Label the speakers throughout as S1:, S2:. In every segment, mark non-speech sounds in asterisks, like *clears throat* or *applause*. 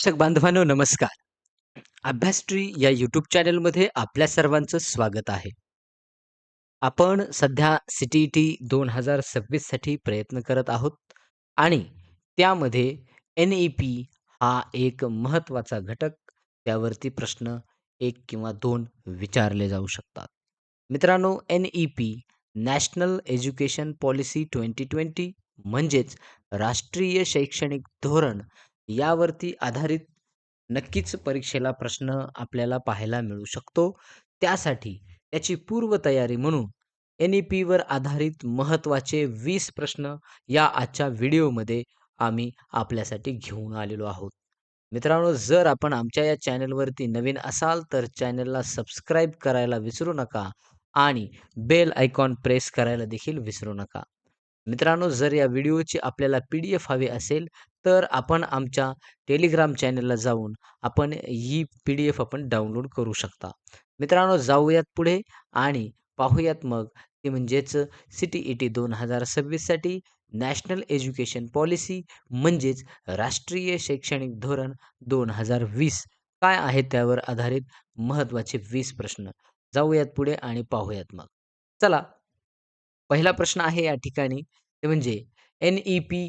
S1: प्रेक्षक बांधवांनो नमस्कार. अभ्यासट्री या यूट्यूब चॅनलमध्ये आपल्या सर्वांचं स्वागत आहे. आपण सध्या सी-टी-ई-टी 2026 प्रयत्न करत आहोत आणि त्यामध्ये एन-ई-पी हा एक महत्त्वाचा घटक, त्यावरती प्रश्न एक किंवा दोन विचारले जाऊ शकतात. मित्रांनो, एन-ई-पी नॅशनल एज्युकेशन पॉलिसी 2020 म्हणजेच राष्ट्रीय शैक्षणिक धोरण यावरती आधारित नक्कीच परीक्षेला प्रश्न आपल्याला पाहायला मिळू शकतो. त्यासाठी याची पूर्वतयारी म्हणून एन-ई-पीवर आधारित महत्त्वाचे वीस प्रश्न या आजच्या व्हिडिओमध्ये आम्ही आपल्यासाठी घेऊन आलेलो आहोत. मित्रांनो, जर आपण आमच्या या चॅनलवरती नवीन असाल तर चॅनलला सबस्क्राईब करायला विसरू नका आणि बेल आयकॉन प्रेस करायला देखील विसरू नका. मित्रांनो, जर या व्हिडिओची आपल्याला पी-डी-एफ हवी असेल तर आपण आमच्या टेलिग्राम चॅनलला जाऊन आपण ही पी-डी-एफ आपण डाउनलोड करू शकता. मित्रांनो, जाऊयात पुढे आणि पाहूयात मग ते म्हणजेच सी-टी-ई-टी 2026 साठी नॅशनल एज्युकेशन पॉलिसी म्हणजेच राष्ट्रीय शैक्षणिक धोरण 2020 काय आहे त्यावर आधारित महत्त्वाचे वीस प्रश्न. जाऊयात पुढे आणि पाहूयात मग. चला, पहिला प्रश्न आहे या ठिकाणी ते म्हणजे एन-ई-पी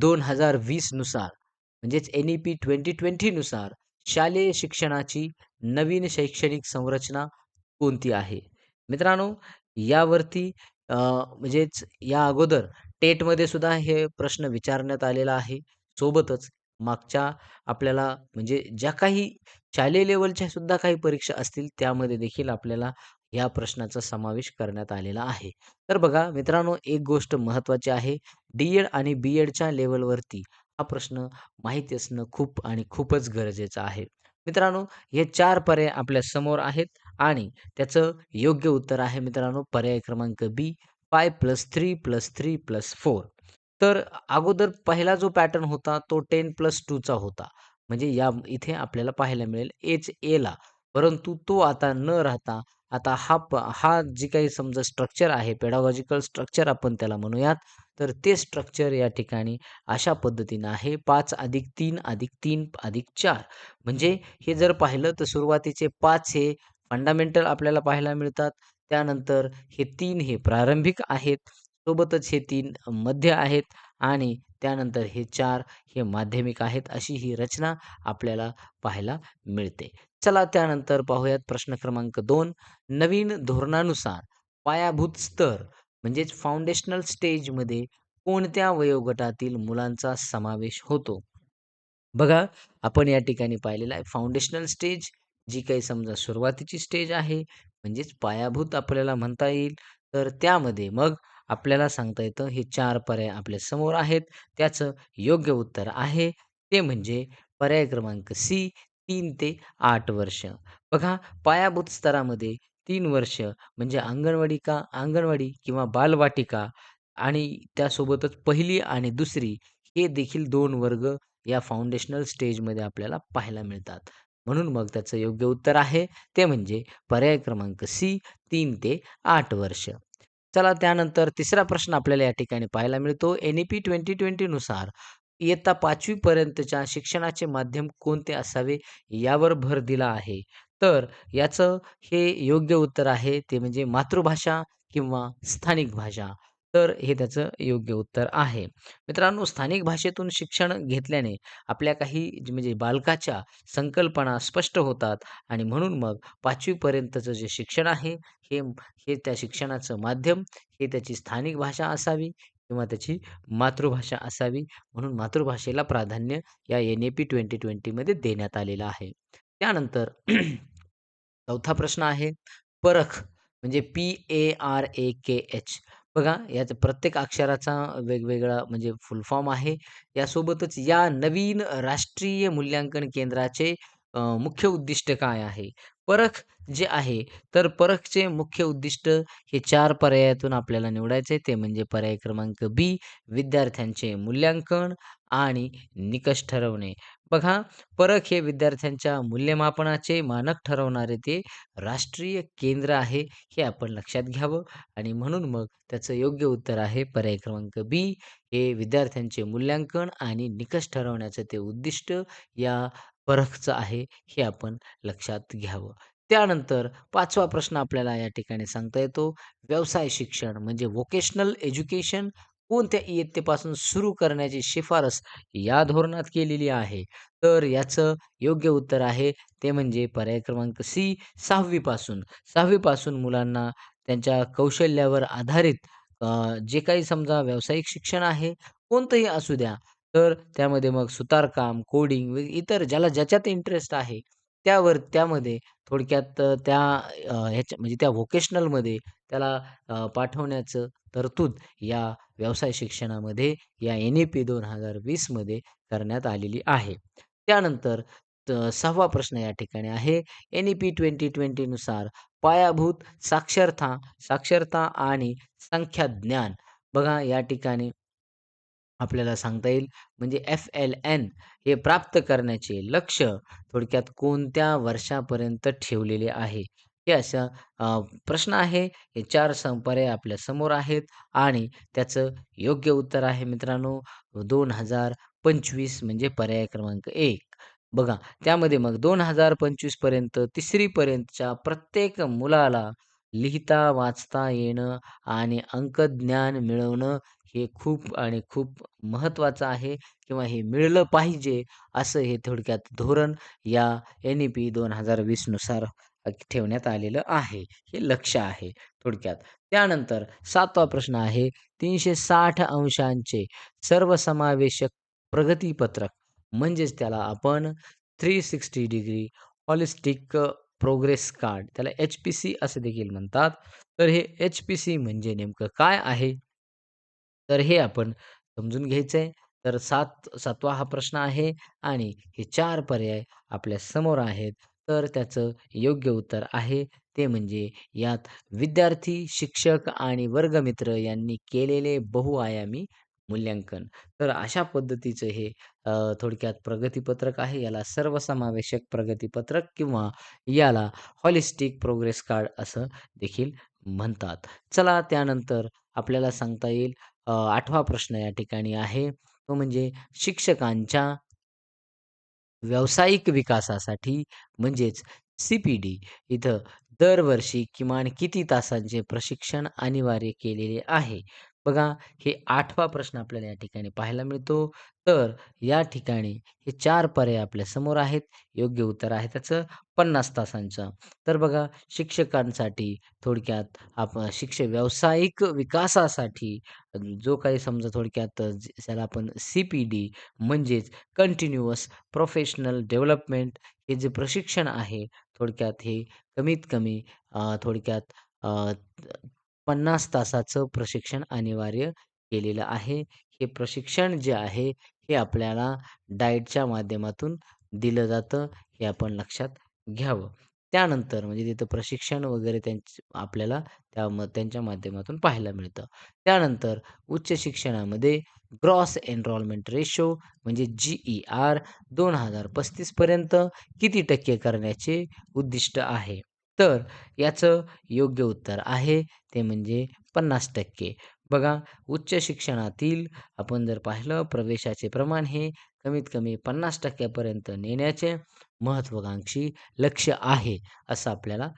S1: 2020 नुसार म्हणजेच एन-ई-पी 2020 नुसार शालेय शिक्षणाची नवीन शैक्षणिक संरचना कोणती आहे? मित्रांनो, यावरती म्हणजेच या अगोदर टेटमध्ये सुद्धा हे प्रश्न विचारण्यात आलेला आहे. सोबतच मागच्या आपल्याला म्हणजे ज्या काही शालेय लेवलच्या सुद्धा काही परीक्षा असतील त्यामध्ये देखील आपल्याला या प्रश्नाचा समावेश करण्यात आलेला आहे. तर बघा मित्रांनो, एक गोष्ट महत्त्वाची आहे. डी-एड आणि बी-एडच्या लेवलवरती हा प्रश्न माहिती असणं खूप आणि खूपच गरजेचं आहे. मित्रांनो, हे चार पर्याय आपल्यासमोर आहेत आणि त्याचं योग्य उत्तर आहे मित्रांनो पर्याय क्रमांक बी 5+3+3+4 तर अगोदर पहिला जो पॅटर्न होता तो टेन प्लस टूचा होता. म्हणजे या इथे आपल्याला पाहायला मिळेल एच-एला. परंतु तो आता न राहता आता हा प हा जी काही समजा स्ट्रक्चर आहे पेडागॉजिकल स्ट्रक्चर आपण त्याला म्हणूयात. तर ते स्ट्रक्चर या ठिकाणी अशा पद्धतीनं आहे 5+3+3+4 म्हणजे हे जर पाहिलं तर सुरुवातीचे पाच हे फंडामेंटल आपल्याला पाहायला मिळतात. त्यानंतर हे तीन हे प्रारंभिक आहेत. सोबतच हे तीन मध्य आहेत आणि त्यानंतर हे चार हे माध्यमिक आहेत. अशी ही रचना आपल्याला पाहायला मिळते. चला त्यानंतर पाहूयात प्रश्न क्रमांक दोन नवीन धोरणानुसार पायाभूत स्तर म्हणजेच फाउंडेशनल स्टेजमध्ये कोणत्या वयोगटातील मुलांचा समावेश होतो? बघा, आपण या ठिकाणी पाहिलेलं आहे फाउंडेशनल स्टेज जी काही समजा सुरुवातीची स्टेज आहे म्हणजेच पायाभूत आपल्याला म्हणता येईल. तर त्यामध्ये मग आपल्याला सांगता येतं हे चार पर्याय आपल्यासमोर आहेत. त्याचं योग्य उत्तर आहे ते म्हणजे पर्याय क्रमांक सी तीन ते आठ वर्ष. बघा, पायाभूत स्तरामध्ये तीन वर्ष म्हणजे अंगणवाडी का अंगणवाडी किंवा बालवाटिका आणि त्यासोबतच पहिली आणि दुसरी हे देखील दोन वर्ग या फाउंडेशनल स्टेजमध्ये आपल्याला पाहायला मिळतात. म्हणून मग त्याचं योग्य उत्तर आहे ते म्हणजे पर्याय क्रमांक सी तीन ते आठ वर्ष. चला त्यानंतर तिसरा प्रश्न आपल्याला या ठिकाणी पाहायला मिळतो. एन-ई-पी ट्वेंटी ट्वेंटीनुसार इयत्ता पाचवीपर्यंतच्या शिक्षणाचे माध्यम कोणते असावे यावर भर दिला आहे. तर याचं हे योग्य उत्तर आहे ते म्हणजे मातृभाषा किंवा स्थानिक भाषा. तर हे त्याचं योग्य उत्तर आहे. मित्रांनो, स्थानिक भाषेतून शिक्षण घेतल्याने आपल्या काही म्हणजे बालकाच्या संकल्पना स्पष्ट होतात आणि म्हणून मग पाचवीपर्यंतचं जे शिक्षण आहे हे हे त्या शिक्षणाचं माध्यम हे त्याची स्थानिक भाषा असावी किंवा त्याची मातृभाषा असावी. म्हणून मातृभाषेला प्राधान्य या एन ए पी ट्वेंटी ट्वेंटीमध्ये देण्यात आलेलं आहे. त्यानंतर *clears throat* चौथा प्रश्न आहे परख म्हणजे पी-ए-आर-ए-के-एच बघा, याचा प्रत्येक अक्षराचा वेगवेगळा म्हणजे फुल फॉर्म आहे. यासोबतच या नवीन राष्ट्रीय मूल्यांकन केंद्राचे अ, मुख्य उद्दिष्ट काय आहे? परख जे आहे तर परखचे मुख्य उद्दिष्ट हे 4 पर्यायातून आपल्याला निवडायचे ते म्हणजे पर्याय क्रमांक बी विद्यार्थ्यांचे मूल्यांकन आणि निकष ठरवणे. बघा, परख हे विद्यार्थ्यांच्या मूल्यमापनाचे मानक ठरवणारे ते राष्ट्रीय केंद्र आहे हे आपण लक्षात घ्यावं आणि म्हणून मग त्याचं योग्य उत्तर आहे पर्याय क्रमांक बी हे विद्यार्थ्यांचे मूल्यांकन आणि निकष ठरवण्याचं ते उद्दिष्ट या परखचं आहे, हे आपण लक्षात घ्यावं. त्यानंतर 5वा प्रश्न आपल्याला या ठिकाणी सांगता येतो, व्यवसाय शिक्षण म्हणजे व्होकेशनल एज्युकेशन कोणत्या इयत्तेपासून सुरू करण्याची शिफारस या धोरणात केलेली आहे? तर याचं योग्य उत्तर आहे ते म्हणजे पर्याय क्रमांक सी 6वी पासून. 6वी पासून मुलांना त्यांच्या कौशल्यावर आधारित अ, जे काही समजा व्यावसायिक शिक्षण आहे, कोणतंही असू द्या, तर त्यामध्ये मग सुतारकाम, कोडिंग व इतर ज्याला ज्याच्यात इंटरेस्ट आहे, त्यावर त्यामध्ये थोडक्यात अ, त्या अ, ह्याच्या म्हणजे त्या व्होकेशनलमध्ये त्याला अ, पाठवण्याचं तरतूद या व्यवसाय शिक्षणामध्ये या एन-ई-पी 2020 मध्ये करण्यात आलेली आहे. त्यानंतर त 6वा प्रश्न या ठिकाणी आहे, एन-ई-पी 2020 नुसार पायाभूत साक्षरता साक्षरता आणि संख्याज्ञान बघा या ठिकाणी आपल्याला सांगता येईल म्हणजे एफ-एल-एन हे प्राप्त करण्याचे लक्ष थोडक्यात कोणत्या वर्षापर्यंत ठेवलेले आहे? हे असा प्रश्न आहे. हे चार सं पर्याय आपल्यासमोर आहेत आणि त्याचं योग्य उत्तर आहे मित्रांनो 2025 म्हणजे पर्याय क्रमांक एक बघा त्यामध्ये मग 2025 पर्यंत तिसरीपर्यंतच्या प्रत्येक मुलाला लिहिता, वाचता येणं आणि अंकज्ञान मिळवणं हे खूप आणि खूप महत्त्वाचं आहे किंवा हे मिळलं पाहिजे असं हे थोडक्यात धोरण या एन-ई-पी दोन हजार वीसनुसार ठेवण्यात आलेलं आहे. हे लक्ष आहे थोडक्यात. त्यानंतर सातवा प्रश्न आहे 360 अंशांचे सर्वसमावेशक प्रगतीपत्रक म्हणजेच त्याला आपण 360 डिग्री हॉलिस्टिक प्रोग्रेस कार्ड त्याला एच-पी-सी असं देखील म्हणतात. तर हे एच-पी-सी म्हणजे नेमकं काय आहे? तर हे आपण समजून घ्यायचं आहे. तर 7 7वा हा प्रश्न आहे आणि हे चार पर्याय आपल्यासमोर आहेत. तर त्याचं योग्य उत्तर आहे ते म्हणजे यात विद्यार्थी, शिक्षक आणि वर्गमित्र यांनी केलेले बहुआयामी मूल्यांकन. तर अशा पद्धतीचं हे अ, थोडक्यात प्रगतीपत्रक आहे. याला सर्वसमावेशक प्रगतीपत्रक किंवा याला हॉलिस्टिक प्रोग्रेस कार्ड असं देखील म्हणतात. चला त्यानंतर आपल्याला सांगता येईल अ, 8वा प्रश्न या ठिकाणी आहे. तो म्हणजे शिक्षकांच्या व्यावसायिक विकासासाठी म्हणजेच सी-पी-डी इथं दरवर्षी किमान किती तासांचे प्रशिक्षण अनिवार्य केलेले आहे? बघा हे आठवा प्रश्न आपल्याला या ठिकाणी पाहायला मिळतो. तर या ठिकाणी हे चार पर्याय आपल्यासमोर आहेत. योग्य उत्तर आहे त्याचं 50 तासांचं. तर बघा शिक्षकांसाठी थोडक्यात आपण शिक्षक व्यावसायिक विकासासाठी जो काही समजा थोडक्यात ज्याला आपण सी-पी-डी म्हणजेच कंटिन्युअस प्रोफेशनल डेव्हलपमेंट हे जे प्रशिक्षण आहे थोडक्यात हे कमीत कमी थोडक्यात पन्नास तासाचं प्रशिक्षण अनिवार्य केलेलं आहे. हे प्रशिक्षण जे आहे हे आपल्याला डाएटच्या माध्यमातून दिलं जातं. हे आपण लक्षात घ्यावं. त्यानंतर म्हणजे तिथं प्रशिक्षण वगैरे त्यांच आपल्याला त्या म त्यांच्या माध्यमातून पाहायला मिळतं. त्यानंतर उच्च शिक्षणामध्ये ग्रॉस एनरोलमेंट रेशो म्हणजे जी-ई-आर 2035 पर्यंत किती टक्के करण्याचे उद्दिष्ट आहे? तर याचं योग्य उत्तर आहे ते म्हणजे 50%. बघा उच्च शिक्षणातील आपण जर पाहिलं प्रवेशाचे प्रमाण हे कमीत कमी पन्नास टक्क्यापर्यंत नेण्याचे महत्त्वाकांक्षी लक्ष आहे, असं आपल्याला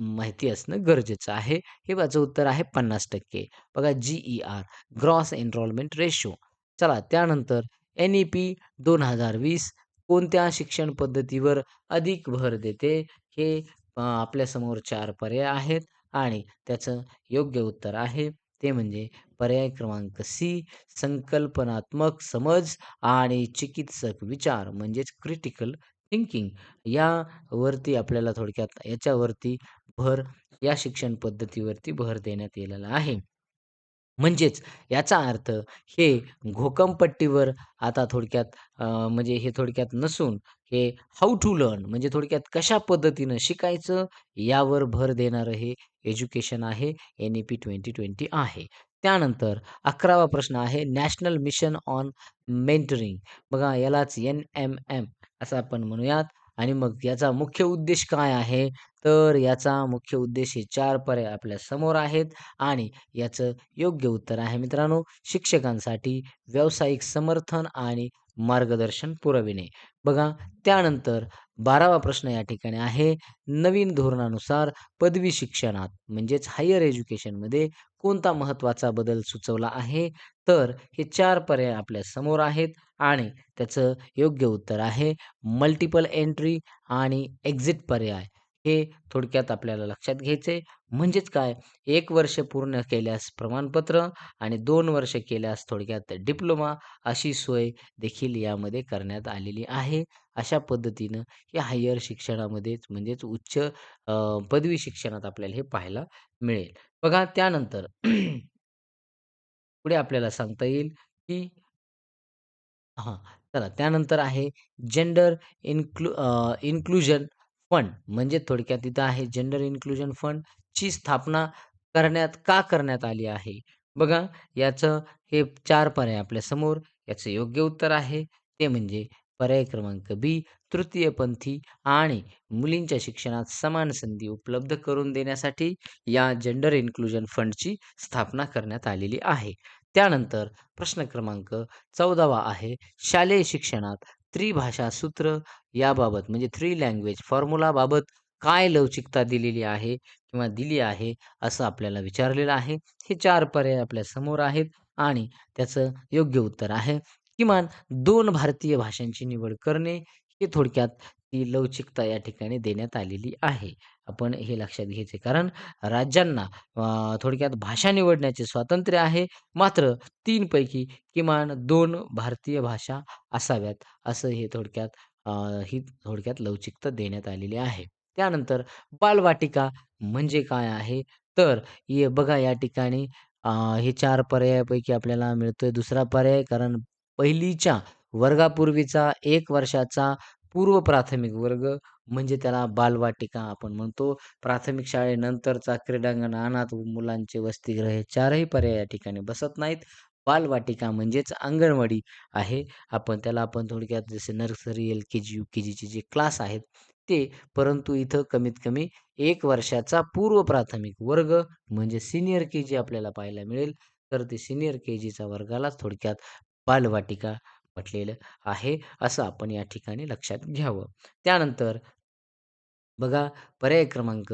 S1: माहिती असणं गरजेचं आहे. हे माझं उत्तर आहे 50%. बघा जी-ई-आर ग्रॉस एनरोलमेंट रेशो. चला त्यानंतर एन-ई-पी 2020 कोणत्या शिक्षण पद्धतीवर अधिक भर देते? हे आपल्यासमोर चार पर्याय आहेत आणि त्याचं योग्य उत्तर आहे ते म्हणजे पर्याय क्रमांक सी संकल्पनात्मक समज आणि चिकित्सक विचार म्हणजेच क्रिटिकल थिंकिंग यावरती आपल्याला थोडक्यात याच्यावरती भर या शिक्षण पद्धतीवरती भर देण्यात आलेला आहे. म्हणजेच याचा अर्थ हे घोकमपट्टीवर आता थोडक्यात म्हणजे हे थोडक्यात नसून हे हाऊ टू लर्न म्हणजे थोडक्यात कशा पद्धतीनं शिकायचं यावर भर देणारं हे एज्युकेशन आहे. एन-ई-पी 2020 आहे. त्यानंतर 11वा प्रश्न आहे नॅशनल मिशन ऑन मेंटरिंग बघा यालाच एन-एम-एम असं आपण म्हणूयात आणि मग याचा मुख्य उद्देश काय आहे? तर याचा मुख्य उद्देश हे चार पर्याय आपल्यासमोर आहेत आणि याचं योग्य उत्तर आहे मित्रांनो, शिक्षकांसाठी व्यावसायिक समर्थन आणि मार्गदर्शन पुरविणे. बघा त्यानंतर 12वा प्रश्न या ठिकाणी आहे, नवीन धोरणानुसार पदवी शिक्षणात म्हणजेच हायर एज्युकेशनमध्ये कोणता महत्त्वाचा बदल सुचवला आहे? तर हे चार पर्याय आपल्यासमोर आहेत आणि त्याचं योग्य उत्तर आहे मल्टिपल एंट्री आणि एक्झिट पर्याय. हे थोडक्यात आपल्याला लक्षात घ्यायचे म्हणजेच काय? एक वर्ष पूर्ण केल्यास प्रमाणपत्र आणि दोन वर्ष केल्यास थोडक्यात डिप्लोमा अशी सोय देखील यामध्ये करण्यात आलेली आहे. अशा पद्धतीनं हे हायर शिक्षणामध्येच म्हणजेच उच्च पदवी शिक्षणात आपल्याला हे पाहायला मिळेल. बघा त्यानंतर पुढे आपल्याला सांगता येईल, की हां, चला त्यानंतर आहे जेंडर इन्क्लू इन्क्लुजन फंड म्हणजे थोडक्यात तिथं आहे जेंडर इन्क्लुजन फंडची स्थापना करण्यात का करण्यात आली आहे? बघा याचं हे चार पर्याय आपल्यासमोर. याचं योग्य उत्तर आहे ते म्हणजे पर्याय क्रमांक बी तृतीयपंथी आणि मुलींच्या शिक्षणात समान संधी उपलब्ध करून देण्यासाठी या जेंडर इन्क्लुजन फंडची स्थापना करण्यात आलेली आहे. त्यानंतर प्रश्न क्रमांक 14वा आहे शालेय शिक्षणात त्रिभाषा सूत्र याबाबत म्हणजे थ्री लँग्वेज फॉर्म्युलाबाबत काय लवचिकता दिलेली आहे किंवा दिली आहे असं आपल्याला विचारलेलं आहे. हे चार पर्याय आपल्यासमोर आहेत आणि त्याचं योग्य उत्तर आहे किमान दोन भारतीय भाषांची निवड करणे हे थोडक्यात ती लवचिकता या ठिकाणी देण्यात आलेली आहे. आपण हे लक्षात घ्यायचे कारण राज्यांना थोडक्यात भाषा निवडण्याचे स्वातंत्र्य आहे. मात्र तीनपैकी किमान दोन भारतीय भाषा असाव्यात असं हे थोडक्यात ही थोडक्यात लवचिकता देण्यात आलेली आहे. त्यानंतर बालवाटिका म्हणजे काय आहे? तर ये बघा या ठिकाणी हे चार पर्यायापैकी आपल्याला मिळतोय दुसरा पर्याय कारण पहिलीच्या वर्गापूर्वीचा एक वर्षाचा पूर्व प्राथमिक वर्ग म्हणजे त्याला बालवाटिका आपण म्हणतो. प्राथमिक शाळेनंतरचा क्रीडांगण, अनाथ मुलांचे वसतिगृह हे चारही पर्याय या ठिकाणी बसत नाहीत. बालवाटिका म्हणजेच अंगणवाडी आहे. आपण त्याला आपण थोडक्यात जसे नर्सरी, एल-के-जी, यू-के-जीचे जे क्लास आहेत ते. परंतु इथं कमीत कमी एक वर्षाचा पूर्व प्राथमिक वर्ग म्हणजे सीनियर के-जी आपल्याला पाहायला मिळेल. तर ते सिनियर के-जीच्या वर्गालाच थोडक्यात बालवाटिका म्हटलेलं आहे. असं आपण या ठिकाणी लक्षात घ्यावं. त्यानंतर बघा पर्याय क्रमांक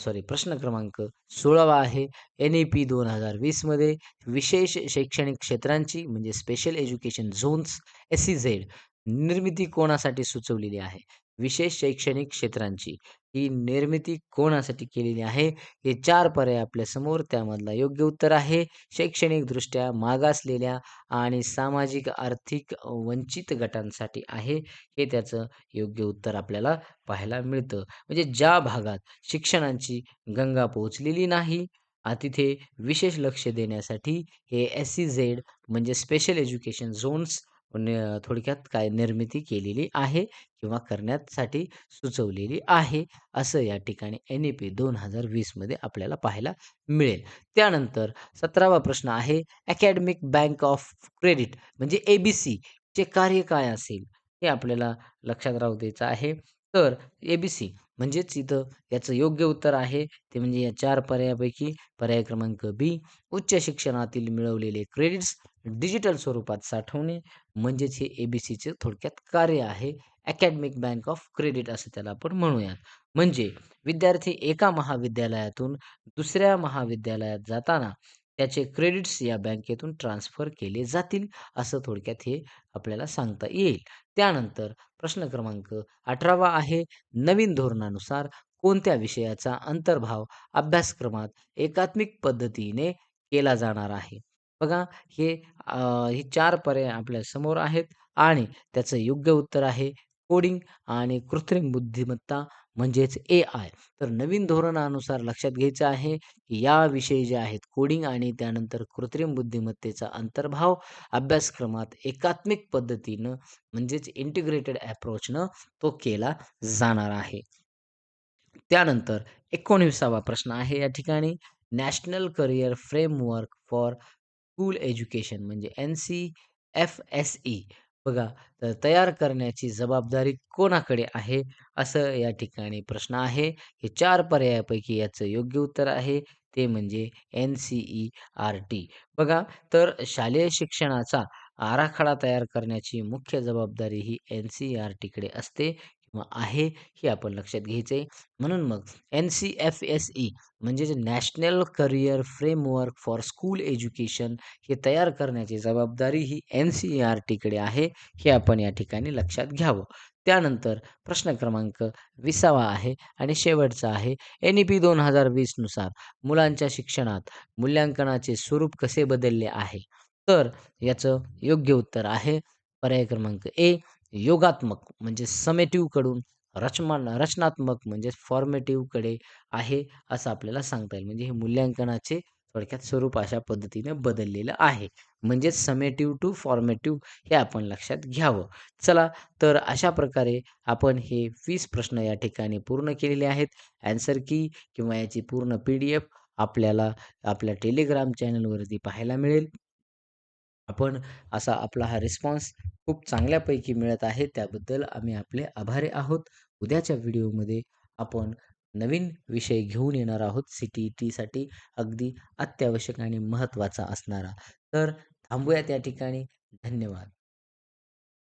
S1: सॉरी प्रश्न क्रमांक 16वा आहे एन-ई-पी 2020 मध्ये विशेष शैक्षणिक क्षेत्रांची म्हणजे special education zones S C Z निर्मिती कोणासाठी सुचवलेली आहे? विशेष शैक्षणिक क्षेत्रांची ही निर्मिती कोणासाठी केलेली आहे? हे चार पर्याय आपल्यासमोर. त्यामधला योग्य उत्तर आहे शैक्षणिकदृष्ट्या मागासलेल्या आणि सामाजिक आर्थिक वंचित गटांसाठी आहे. हे त्याचं योग्य उत्तर आपल्याला पाहायला मिळतं. म्हणजे ज्या भागात शिक्षणाची गंगा पोहोचलेली नाही, तिथे विशेष लक्ष देण्यासाठी हे एस सी झेड म्हणजे स्पेशल एज्युकेशन झोन्स न थोडक्यात काय निर्मिती केलेली आहे किंवा करण्यासाठी सुचवलेली आहे. असं या ठिकाणी एन-ई-पी दोन हजार वीसमध्ये आपल्याला पाहायला मिळेल. त्यानंतर 17वा प्रश्न आहे अकॅडमिक बँक ऑफ क्रेडिट म्हणजे ए-बी-सीचे कार्य काय असेल? हे आपल्याला लक्षात राहू द्यायचं आहे. तर ए-बी-सी म्हणजेच इथं याचं योग्य उत्तर आहे ते म्हणजे या चार पर्यायापैकी पर्याय क्रमांक बी उच्च शिक्षणातील मिळवलेले क्रेडिट्स डिजिटल स्वरूपात साठवणे म्हणजेच हे ए-बी-सीचे थोडक्यात कार्य आहे. अकॅडमिक बँक ऑफ क्रेडिट असं त्याला आपण म्हणूयात. म्हणजे विद्यार्थी एका महाविद्यालयातून दुसऱ्या महाविद्यालयात जाताना त्याचे क्रेडिट्स या बँकेतून ट्रान्सफर केले जातील, असं थोडक्यात हे आपल्याला सांगता येईल. त्यानंतर प्रश्न क्रमांक 18वा आहे नवीन धोरणानुसार कोणत्या विषयाचा अंतर्भाव अभ्यासक्रमात एकात्मिक पद्धतीने केला जाणार आहे? बघा हे हे चार पर्याय आपल्यासमोर आहेत आणि त्याचं योग्य उत्तर आहे कोडिंग आणि कृत्रिम बुद्धिमत्ता म्हणजेच ए-आय. तर नवीन धोरणानुसार लक्षात घ्यायचं आहे, की या विषय जे आहेत कोडिंग आणि त्यानंतर कृत्रिम बुद्धिमत्तेचा अंतर्भाव अभ्यासक्रमात एकात्मिक पद्धतीनं म्हणजेच इंटिग्रेटेड अप्रोचनं तो केला जाणार आहे. त्यानंतर 19वा प्रश्न आहे या ठिकाणी national career framework for school education म्हणजे एन-सी-एफ-एस-ई बघा, तर तयार करण्याची जबाबदारी कोणाकडे आहे? असं या ठिकाणी प्रश्न आहे. हे चार पर्यायापैकी याचं योग्य उत्तर आहे ते म्हणजे एन-सी-ई-आर-टी. बघा, तर शालेय शिक्षणाचा आराखडा तयार करण्याची मुख्य जबाबदारी ही एन-सी-ई-आर-टीकडे असते आहे, हे आपण लक्षात घ्यायचं आहे. म्हणून मग एन-सी-एफ-एस-ई म्हणजे जे national career framework for school education हे तयार करण्याची जबाबदारी ही एन-सी-ई-आर-टीकडे आहे, हे आपण या ठिकाणी लक्षात घ्यावं. त्यानंतर प्रश्न क्रमांक 20वा आहे आणि शेवटचा आहे. एन-ई-पी दोन हजार वीसनुसार मुलांच्या शिक्षणात मूल्यांकनाचे स्वरूप कसे बदलले आहे? तर याचं योग्य उत्तर आहे पर्याय क्रमांक ए योगात्मक म्हणजे समेटिव्हकडून रचमा रचमान रचनात्मक म्हणजे फॉर्मेटिव्हकडे आहे असं आपल्याला सांगता येईल. म्हणजे हे मूल्यांकनाचे थोडक्यात स्वरूप अशा पद्धतीने बदललेलं आहे. म्हणजेच समेटिव्ह टू फॉर्मेटिव्ह हे आपण लक्षात घ्यावं. चला तर अशा प्रकारे आपण हे वीस प्रश्न या ठिकाणी पूर्ण केलेले आहेत. ॲन्सर की किंवा याची पूर्ण पी-डी-एफ आपल्याला आपल्या टेलिग्राम चॅनलवरती पाहायला मिळेल. आपण असा आपला हा रिस्पॉन्स खूप चांगल्यापैकी मिळत आहे. त्याबद्दल आम्ही आपले आभारी आहोत. उद्याच्या व्हिडिओमध्ये आपण नवीन विषय घेऊन येणार आहोत सी-टी-ई-टीसाठी अगदी अत्यावश्यक आणि महत्त्वाचा असणारा. तर थांबूया त्या ठिकाणी. धन्यवाद.